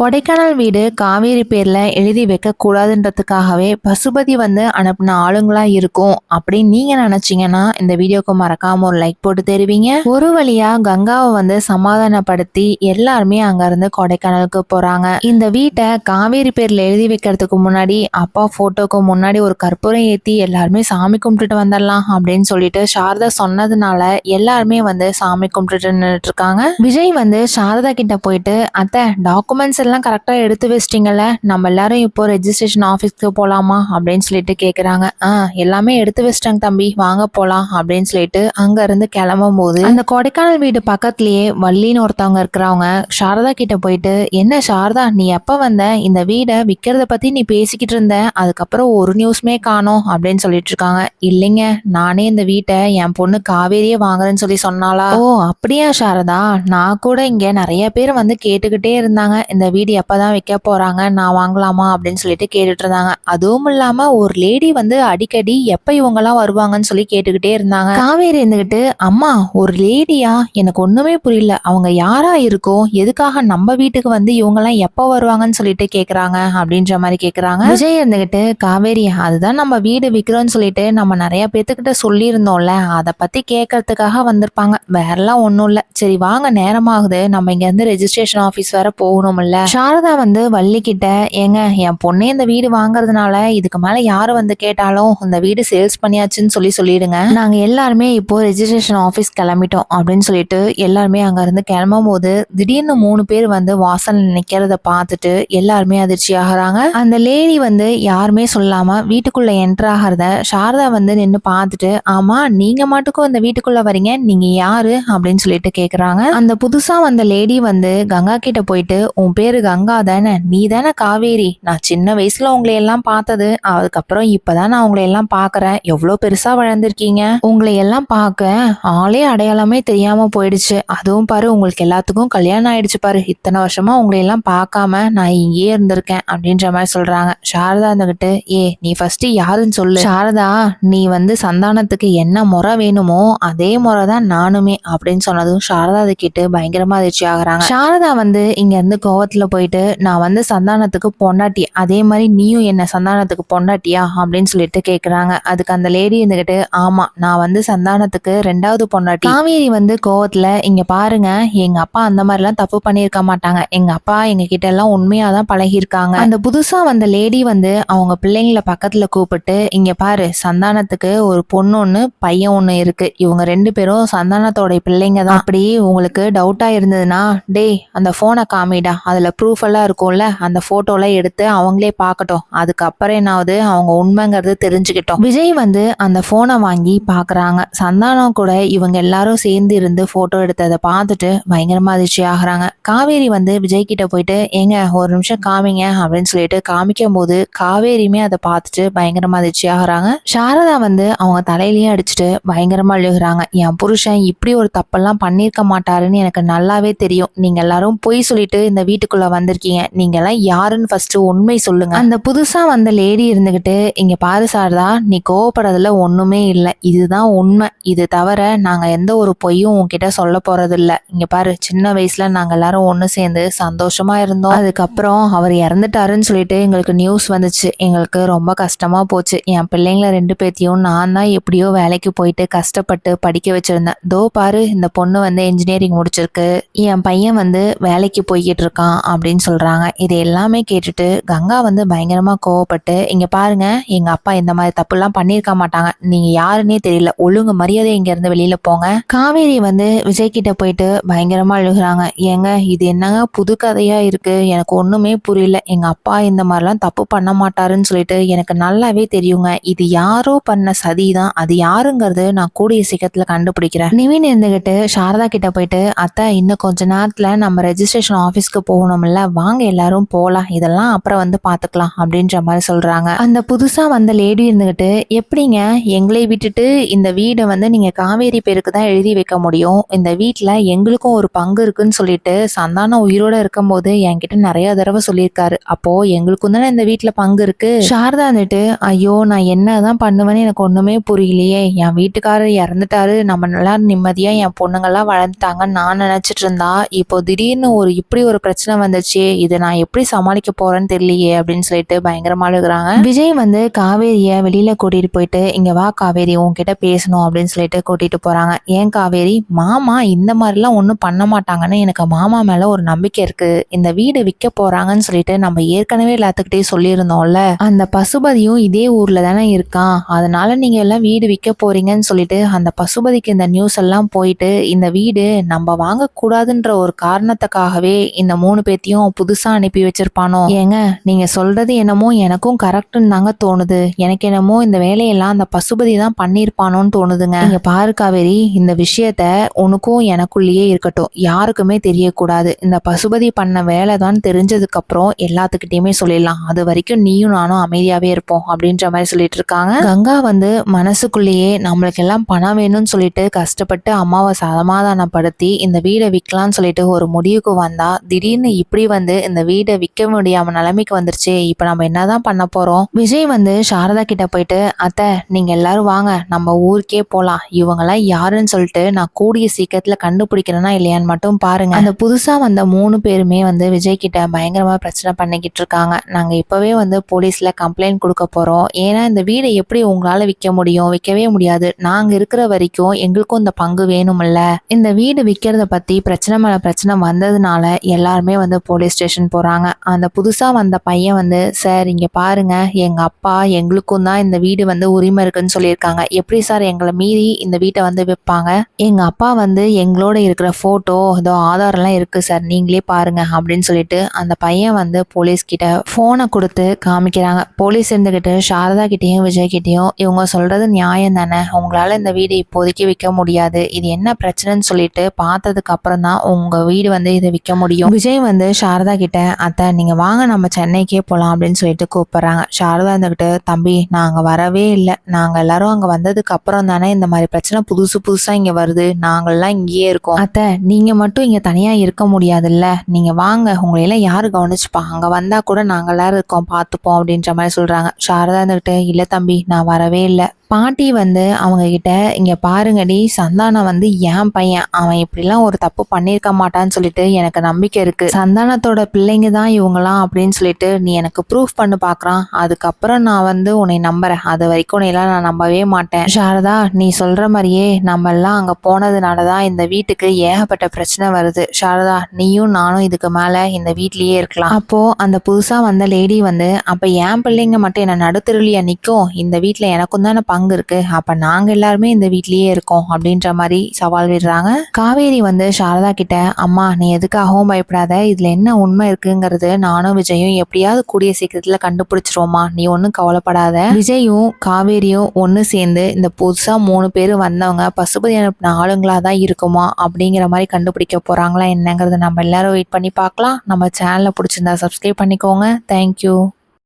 கொடைக்கானல் வீடு காவேரி பேரில் எழுதி வைக்கக்கூடாதுன்றதுக்காகவே பசுபதி வந்து அனுப்பின ஆளுங்களாக இருக்கும் அப்படின்னு நீங்கள் நினச்சிங்கன்னா இந்த வீடியோக்கு மறக்காமல் ஒரு லைக் போட்டு தெரிவிங்க. ஒரு வழியாக கங்காவை வந்து சமாதானப்படுத்தி எல்லாருமே அங்கேருந்து கொடைக்கானலுக்கு போகிறாங்க இந்த வீட்டை காவேரி பேரில் எழுதி வைக்கிறதுக்கு முன்னாடி அப்பா ஃபோட்டோக்கு முன்னாடி ஒரு கற்பூரம் ஏற்றி எல்லாருமே சாமி கும்பிட்டுட்டு வந்துடலாம் அப்படின்னு சொல்லிட்டு சாரதா சொன்னதுனால எல்லாருமே வந்து சாமி கும்பிட்டுட்டு நின்றுட்டு இருக்காங்க. விஜய் வந்து சாரதா கிட்ட போயிட்டு அத்தை டாக்குமெண்ட்ஸ் எல்லாம் கரெக்டாக எடுத்து வச்சிட்டிங்கல்ல? நம்ம எல்லாரும் இப்போ ரெஜிஸ்ட்ரேஷன் ஆஃபீஸ்க்கு போகலாமா அப்படின்னு சொல்லிட்டு கேட்குறாங்க ஆ எல்லாமே எடுத்து வச்சிட்டாங்க தம்பி. வாங்க போகலாம் அப்படின்னு சொல்லிட்டு அங்கேருந்து கிளம்பும் போது அந்த கொடைக்கானல் வீடு பக்கத்துலேயே வள்ளின்னு ஒருத்தவங்க இருக்கிறவங்க சாரதா கிட்ட போயிட்டு என்ன சாரதா நீ எப்போ வந்த? இந்த வீடை விற்கிறத பற்றி நீ பேசிக்கிட்டு இருந்த. அதுக்கப்புறம் ஒரு நியூஸ்மே காணும். அப்படின்னு சொல்லிட்டு இருக்காங்க. இல்லைங்க நானே இந்த வீட்டை என் பொண்ணு காவேரியே வாங்குறேன்னு சொல்லி சொன்னாலா ஓ அப்படியா சாரதா? நான் கூட இங்கே நிறைய பேர் வந்து கேட்டுக்கிட்டே இருந்தாங்க. இந்த வீடு எப்போ தான் வைக்க போகிறாங்க நான் வாங்கலாமா அப்படின்னு சொல்லிட்டு கேட்டுட்டு இருந்தாங்க அதுவும் இல்லாமல் ஒரு லேடி வந்து அடிக்கடி எப்போ இவங்கெல்லாம் வருவாங்கன்னு சொல்லி கேட்டுக்கிட்டே இருந்தாங்க. காவேரி இருந்துக்கிட்டு அம்மா ஒரு லேடியா எனக்கு ஒன்றுமே புரியல. அவங்க யாரா இருக்கோ எதுக்காக நம்ம வீட்டுக்கு வந்து இவங்கெல்லாம் எப்போ வருவாங்கன்னு சொல்லிட்டு கேட்குறாங்க அப்படின்ற மாதிரி கேட்குறாங்க விஜய் இருந்துக்கிட்டு காவேரி அதுதான் நம்ம வீடு விற்கிறோம்னு சொல்லிட்டு நம்ம நிறைய பேத்துக்கிட்ட சொல்லியிருந்தோம்ல அதை பற்றி கேட்கறதுக்காக வந்திருப்பாங்க. வேறெல்லாம் ஒன்றும் இல்லை. சரி வாங்க நேரமாகுது. நம்ம இங்கேருந்து ரெஜிஸ்ட்ரேஷன் ஆஃபீஸ் வர போகணும்ல. சாரதா வந்து வள்ளி கிட்ட ஏங்க என் பொண்ணே இந்த வீடு வாங்குறதுனால இதுக்கு மேல யாரு வந்து கேட்டாலும் இந்த வீடு சேல்ஸ் பண்ணியாச்சுன்னு சொல்லி சொல்லிடுங்க. நாங்க எல்லாருமே இப்போ ரெஜிஸ்ட்ரேஷன் ஆபீஸ் கிளம்பிட்டோம் அப்படின்னு சொல்லிட்டு எல்லாருமே அங்க இருந்து கிளம்பும் போது திடீர்னு மூணு பேர் வந்து வாசல் நிக்கிறத பார்த்துட்டு எல்லாருமே அதிர்ச்சி ஆகுறாங்க. அந்த லேடி வந்து யாருமே சொல்லாம வீட்டுக்குள்ள என்டர் ஆகிறத சாரதா வந்து நின்னு பார்த்துட்டு ஆமா நீங்க மட்டுக்கும் அந்த வீட்டுக்குள்ள வரீங்க நீங்க யாரு? அப்படின்னு சொல்லிட்டு கேக்குறாங்க. அந்த புதுசா வந்த லேடி வந்து கங்கா கிட்ட போயிட்டு உன் பேர் கங்கா தானே? நீ தானே காவேரி. நான் சின்ன வயசுல உங்களை எல்லாம் பார்த்தது. அதுக்கப்புறம் இப்பதான் நான் உங்களை எல்லாம் பாக்குறேன். எவ்வளவு பெருசா வளர்ந்துருக்கீங்க? உங்களை எல்லாம் பார்க்க ஆளே அடையாளமே தெரியாம போயிடுச்சு. அதுவும் பாரு உங்களுக்கு எல்லாத்துக்கும் கல்யாணம் ஆயிடுச்சு பாரு. இத்தனை வருஷமா உங்களை எல்லாம் பார்க்காம நான் இங்கேயே இருந்திருக்கேன் அப்படின்ற மாதிரி சொல்றாங்க. சாரதா இருந்துகிட்டு ஏ நீ ஃபர்ஸ்ட் யாருன்னு சொல்லு. சாரதா நீ வந்து சந்தானத்துக்கு என்ன முறை வேணுமோ அதே முறை தான் நானுமே. அப்படின்னு சொன்னதும் சாரதா அதை கேட்டு பயங்கரமா அதிர்ச்சி ஆகுறாங்க. சாரதா வந்து இங்க இருந்து கோவத்துல போயிட்டு நான் வந்து சந்தானத்துக்கு பொண்டாட்டி அதே மாதிரி நீயும் என்ன சந்தானத்துக்கு பொண்டாட்டியா? அப்படின்னு சொல்லிட்டு கேட்குறாங்க அதுக்கு அந்த லேடி இருந்துக்கிட்டு ஆமா நான் வந்து சந்தானத்துக்கு ரெண்டாவது பொண்டாட்டி. காவேரி வந்து கோவத்தில் இங்கே பாருங்க எங்கள் அப்பா அந்த மாதிரிலாம் தப்பு பண்ணியிருக்க மாட்டாங்க. எங்கள் அப்பா எங்ககிட்ட கிட்ட எல்லாம் உண்மையாதான் பழகியிருக்காங்க. அந்த புதுசாக வந்த லேடி வந்து அவங்க பிள்ளைங்களை பக்கத்தில் கூப்பிட்டு இங்கே பாரு சந்தானத்துக்கு ஒரு பொண்ணு ஒன்று பையன் ஒன்று இருக்குது இவங்க ரெண்டு பேரும் சந்தானத்தோடைய பிள்ளைங்க தான். அப்படி உங்களுக்கு டவுட்டாக இருந்ததுன்னா டேய் அந்த ஃபோனை காமிடா. அதில் ப்ரூஃப் எல்லாம் இருக்கும்ல அந்த ஃபோட்டோலாம் எடுத்து அவங்களே பார்க்கட்டும். அதுக்கப்புறம் என்னாவது அவங்க உண்மைங்கிறது தெரிஞ்சுக்கிட்டோம். விஜய் வந்து அந்த ஃபோனை வாங்கி பார்க்குறாங்க. சந்தானம் கூட இவங்க எல்லாரும் சேர்ந்து இருந்து ஃபோட்டோ எடுத்ததை பார்த்துட்டு பயங்கரமாக அதிர்ச்சி ஆகுறாங்க. காவேரி வந்து விஜய் கிட்ட போயிட்டு ஏங்க ஒரு நிமிஷம் காமிங்க அப்படின்னு சொல்லிட்டு காமிக்கும் போது காவேரியுமே அதை பார்த்துட்டு பயங்கரமாக அதிர்ச்சி ஆகுறாங்க. சாரதா வந்து அவங்க தலையிலேயே அடிச்சுட்டு பயங்கரமாக அழுகுறாங்க. என் புருஷன் இப்படி ஒரு தப்பெல்லாம் பண்ணியிருக்க மாட்டாருன்னு எனக்கு நல்லாவே தெரியும். நீங்க எல்லாரும் பொய் சொல்லிட்டு இந்த வீட்டுக்குள்ள வந்திருக்கீங்க. நீங்க எல்லாம் யாருன்னு ஃபர்ஸ்ட் உண்மை சொல்லுங்க. அந்த புதுசா வந்த லேடி இருந்துகிட்டு இங்க பாரு சாரதா நீ கோவப்படுறதுல ஒண்ணுமே இல்லை. இதுதான் உண்மை. இது தவிர நாங்க எந்த ஒரு பொய்யும் உன்கிட்ட சொல்ல போறது இல்ல இங்க பாரு சின்ன வயசுல நாங்க எல்லாரும் ஒன்று சேர்ந்து சந்தோஷமா இருந்தோம். அதுக்கப்புறம் அவர் இறந்துட்டாருன்னு சொல்லிட்டு எங்களுக்கு நியூஸ் வந்துச்சு. எங்களுக்கு ரொம்ப கஷ்டமா போச்சு. என் பிள்ளைங்கள ரெண்டு பேர்த்தையும் நான் தான் எப்படியோ வேலைக்கு போயிட்டு கஷ்டப்பட்டு படிக்க வச்சிருந்தேன். தோ பாரு இந்த பொண்ணு வந்து இன்ஜினியரிங் முடிச்சிருக்கு. என் பையன் வந்து வேலைக்கு போய்கிட்டு இருக்கான். அப்படின்னு சொல்கிறாங்க இது எல்லாமே கேட்டுட்டு கங்கா வந்து பயங்கரமாக கோவப்பட்டு இங்கே பாருங்கள் எங்கள் அப்பா இந்த மாதிரி தப்புலாம் பண்ணியிருக்க மாட்டாங்க. நீங்கள் யாருன்னே தெரியல. ஒழுங்கு மரியாதை இங்கேருந்து வெளியில் போங்க. காவேரி வந்து விஜய் கிட்ட போயிட்டு பயங்கரமாக அழுகுறாங்க. ஏங்க இது என்னங்க புது கதையாக இருக்குது எனக்கு ஒன்றுமே புரியல. எங்கள் அப்பா இந்த மாதிரிலாம் தப்பு பண்ண மாட்டாருன்னு சொல்லிட்டு எனக்கு நல்லாவே தெரியுங்க. இது யாரோ பண்ண சதி தான் அது யாருங்கிறது நான் கூடிய சீக்கிரத்தில் கண்டுபிடிக்கிறேன். நிவின் இருந்துகிட்டு சாரதா கிட்ட போயிட்டு அத்தை இன்னும் கொஞ்ச நேரத்தில் நம்ம ரெஜிஸ்ட்ரேஷன் ஆஃபீஸ்க்கு போகணும்? போகணும்ல வாங்க எல்லாரும் போகலாம் இதெல்லாம் அப்புறம் வந்து பார்த்துக்கலாம் அப்படின்ற மாதிரி சொல்கிறாங்க அந்த புதுசாக வந்த லேடி இருந்துக்கிட்டு எப்படிங்க? எங்களை விட்டுட்டு இந்த வீடை வந்து நீங்கள் காவேரி பேருக்கு தான் எழுதி வைக்க முடியும். இந்த வீட்டில் எங்களுக்கும் ஒரு பங்கு இருக்குன்னு சொல்லிட்டு சந்தானம் உயிரோட இருக்கும்போது என்கிட்ட நிறைய தடவை சொல்லியிருக்காரு. அப்போ எங்களுக்கும் தானே இந்த வீட்டில் பங்கு இருக்கு? சாரதா வந்துட்டு ஐயோ நான் என்ன தான் பண்ணுவேன்னு எனக்கு ஒன்றுமே புரியலையே. என் வீட்டுக்காரர் இறந்துட்டாரு. நம்ம நல்லா நிம்மதியாக என் பொண்ணுங்கெல்லாம் வளர்ந்துட்டாங்கன்னு நான் நினச்சிட்டு இருந்தா இப்போ திடீர்னு ஒரு இப்படி ஒரு பிரச்சனை வந்துச்சு. இதை நான் எப்படி சமாளிக்க போறேன்னு தெரியலையே அப்படின்னு சொல்லிட்டு பயங்கரமா அழுகுறாங்க. விஜய் வந்து காவேரிய வெளியில கூட்டிட்டு போயிட்டு இங்க வா காவேரி உன்கிட்ட பேசணும் அப்படின்னு சொல்லிட்டு கூட்டிட்டு போறாங்க. ஏன் காவேரி? மாமா இந்த மாதிரிலாம் ஒன்றும் பண்ண மாட்டாங்கன்னு எனக்கு மாமா மேல ஒரு நம்பிக்கை இருக்கு. இந்த வீடு விற்க போறாங்கன்னு சொல்லிட்டு நம்ம ஏற்கனவே எல்லாத்துக்கிட்டே சொல்லியிருந்தோம்ல. அந்த பசுபதியும் இதே ஊர்ல தானே இருக்கான். அதனால நீங்க எல்லாம் வீடு விற்க போறீங்கன்னு சொல்லிட்டு அந்த பசுபதிக்கு இந்த நியூஸ் எல்லாம் போயிட்டு இந்த வீடு நம்ம வாங்கக்கூடாதுன்ற ஒரு காரணத்துக்காகவே இந்த மூணு பேத்தியும் புதுசா அனுப்பி வச்சிருப்பானோ? ஏங்க நீங்க சொல்றது என்னமோ எனக்கும் கரெக்டுன்னு தாங்க தோணுது. எனக்கு என்னமோ இந்த வேலையெல்லாம் அந்த பசுபதி தான் பண்ணியிருப்பானோன்னு தோணுதுங்க. நீங்க பாரு காவேரி இந்த விஷயத்த உனக்கும் எனக்குள்ளேயே இருக்கட்டும். யாருக்குமே தெரியக்கூடாது. இந்த பசுபதி பண்ண வேலை தான் தெரிஞ்சதுக்கு அப்புறம் எல்லாத்துக்கிட்டையுமே சொல்லிடலாம். அது வரைக்கும் நீயும் நானும் அமைதியாவே இருப்போம் அப்படின்ற மாதிரி சொல்லிட்டு இருக்காங்க. கங்கா வந்து மனசுக்குள்ளேயே நம்மளுக்கு எல்லாம் பணம் வேணும்னு சொல்லிட்டு கஷ்டப்பட்டு அம்மாவை சமாதானப்படுத்தி இந்த வீடை விற்கலாம்னு சொல்லிட்டு ஒரு முடிவுக்கு வந்தா திடீர்னு இப்படி வந்து இந்த வீடை விற்க முடியாம நிலைமைக்கு வந்துருச்சு. இப்போ நம்ம என்னதான் பண்ண போறோம்? விஜய் வந்து சாரதா கிட்ட போயிட்டு அத்தை நீங்க எல்லாரும் வாங்க. நம்ம ஊருக்கே போலாம். இவங்கெல்லாம் யாருன்னு சொல்லிட்டு நான் கூடிய சீக்கிரத்துல கண்டுபிடிக்கிறேன்னா இல்லையான்னு மட்டும் பாருங்க. அந்த புதுசா வந்த மூணு பேருமே வந்து விஜய் கிட்ட பயங்கரமா பிரச்சனை பண்ணிக்கிட்டு இருக்காங்க. நாங்க இப்பவே வந்து போலீஸ்ல கம்ப்ளைண்ட் கொடுக்க போறோம். ஏன்னா இந்த வீடை எப்படி உங்களால விற்க முடியும்? விற்கவே முடியாது. நாங்க இருக்கிற வரைக்கும் எங்களுக்கும் இந்த பங்கு வேணும்ல. இந்த வீடு விற்கிறத பத்தி பிரச்சனை மேல பிரச்சனை வந்ததுனால எல்லாருமே வந்து போலீஸ் ஸ்டேஷன் போகிறாங்க அந்த புதுசாக வந்த பையன் வந்து சார் இங்கே பாருங்க. எங்கள் அப்பா எங்களுக்கும் தான் இந்த வீடு வந்து உரிமை இருக்குன்னு சொல்லியிருக்காங்க. எப்படி சார் எங்களை மீறி இந்த வீட்டை வந்து விற்பாங்க? எங்கள் அப்பா வந்து எங்களோட இருக்கிற ஃபோட்டோ ஏதோ ஆதாரம்லாம் இருக்குது சார். நீங்களே பாருங்கள் அப்படின்னு சொல்லிட்டு அந்த பையன் வந்து போலீஸ் கிட்ட ஃபோனை கொடுத்து காமிக்கிறாங்க. போலீஸ் இருந்துக்கிட்டு சாரதா கிட்டேயும் விஜய் கிட்டேயும் இவங்க சொல்கிறது நியாயம் தானே. உங்களால் இந்த வீடு இப்போதைக்கு விற்க முடியாது. இது என்ன பிரச்சனைன்னு சொல்லிட்டு பார்த்ததுக்கு அப்புறம் தான் உங்கள் வீடு வந்து இதை விற்க முடியும். விஜய் வந்து சாரதா கிட்ட அத்தை நீங்க வாங்க நம்ம சென்னைக்கே போலாம் அப்படின்னு சொல்லிட்டு கூப்பிடுறாங்க. சாரதா இருந்துகிட்டு தம்பி நாங்க வரவே இல்லை. நாங்க எல்லாரும் அங்க வந்ததுக்கு அப்புறம் தானே இந்த மாதிரி பிரச்சனை புதுசு புதுசா இங்க வருது. நாங்கள்லாம் இங்கேயே இருக்கோம். அத்தை நீங்க மட்டும் இங்க தனியா இருக்க முடியாதுல்ல. நீங்க வாங்க. உங்களை எல்லாம் யாரு கவனிச்சுப்பா? அங்க வந்தா கூட நாங்க எல்லாரும் இருக்கோம் பார்த்துப்போம் அப்படின்ற மாதிரி சொல்றாங்க. சாரதா இருந்துகிட்டு இல்ல தம்பி நான் வரவே இல்லை. பாட்டி வந்து அவங்க கிட்ட இங்க பாருங்கடி சந்தானம் வந்து என் பையன். அவன் இப்படிலாம் ஒரு தப்பு பண்ணியிருக்க மாட்டான்னு சொல்லிட்டு எனக்கு நம்பிக்கை இருக்கு. சந்தானத்தோட பிள்ளைங்க தான் இவங்களாம் அப்படின்னு சொல்லிட்டு நீ எனக்கு ப்ரூஃப் பண்ணு பார்க்குறான் அதுக்கப்புறம் நான் வந்து உன்னை நம்புறேன். அது வரைக்கும் உன்னையெல்லாம் நான் நம்பவே மாட்டேன். சாரதா நீ சொல்ற மாதிரியே நம்ம எல்லாம் அங்க போனதுனால தான் இந்த வீட்டுக்கு ஏகப்பட்ட பிரச்சனை வருது. சாரதா நீயும் நானும் இதுக்கு மேல இந்த வீட்லயே இருக்கலாம். அப்போ அந்த புதுசா வந்த லேடி வந்து அப்ப என் பிள்ளைங்க மட்டும் என்ன நடுத்தருளியா நிக்கும்? இந்த வீட்டில் எனக்கும் தானே பங்கு இருக்கு. அப்ப நாங்க எல்லாருமே இந்த வீட்லயே இருக்கோம் அப்படின்ற மாதிரி சவால் விடுறாங்க. காவேரி வந்து சாரதா கிட்ட அம்மா நீ எதுக்காகவும் பயப்படாத. இதுல என்ன உண்மை இருக்குங்கிறது நானும் விஜயும் எப்படியாவது கூடிய சீக்கிரத்துல கண்டுபிடிச்சிருவோமா நீ ஒன்றும் கவலைப்படாத. விஜயும் காவேரியும் ஒன்று சேர்ந்து இந்த புதுசா மூணு பேர் வந்தவங்க பசுபதி அனுப்பின ஆளுங்களா தான் இருக்குமா அப்படிங்கிற மாதிரி கண்டுபிடிக்க போறாங்களா என்னங்கிறத நம்ம எல்லாரும் வெயிட் பண்ணி பார்க்கலாம். நம்ம சேனலை பிடிச்சிருந்தா சப்ஸ்கிரைப் பண்ணிக்கோங்க. தேங்க்யூ